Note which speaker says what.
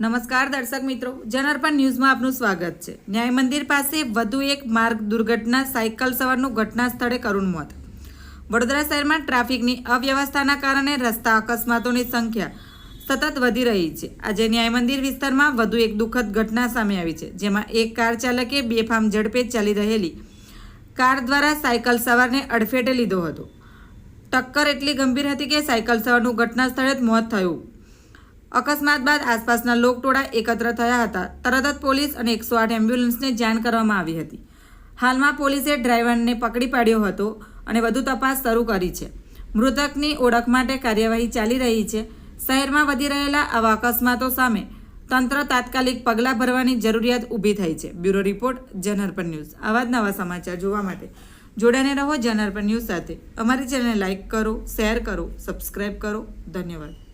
Speaker 1: નમસ્કાર દર્શક મિત્રો, જનાર્પણ ન્યૂઝમાં આપનું સ્વાગત છે. ન્યાય મંદિર પાસે વધુ એક માર્ગ દુર્ઘટના સાયકલ સવારનું ઘટના સ્થળે કરુણ મોત. વડોદરા શહેરમાં ટ્રાફિકની અવ્યવસ્થાના કારણે રસ્તા અકસ્માતોની સંખ્યા સતત વધી રહી છે. આજે ન્યાય મંદિર વિસ્તારમાં વધુ એક દુઃખદ ઘટના સામે આવી છે, જેમાં એક કાર ચાલકે બેફામ ઝડપે ચાલી રહેલી કાર દ્વારા સાયકલ સવારને અડફેટે લીધો હતો. ટક્કર એટલી ગંભીર હતી કે સાયકલ સવારનું ઘટના સ્થળે જ મોત થયું. અકસ્માત બાદ આસપાસના લોકટોળા એકત્ર થયા હતા. તરત જ પોલીસ અને એકસો આઠ એમ્બ્યુલન્સને જાણ કરવામાં આવી હતી. હાલમાં પોલીસે ડ્રાઈવરને પકડી પાડ્યો હતો અને વધુ તપાસ શરૂ કરી છે. મૃતકની ઓળખ માટે કાર્યવાહી ચાલી રહી છે. શહેરમાં વધી રહેલા આવા અકસ્માતો સામે તંત્ર તાત્કાલિક પગલાં ભરવાની જરૂરિયાત ઊભી થઈ છે. બ્યુરો રિપોર્ટ જનરપન ન્યૂઝ. આવા જ નવા સમાચાર જોવા માટે જોડાને રહો જનરપન ન્યૂઝ સાથે. અમારી ચેનલને લાઇક કરો, શેર કરો સબસ્ક્રાઈબ કરો. ધન્યવાદ.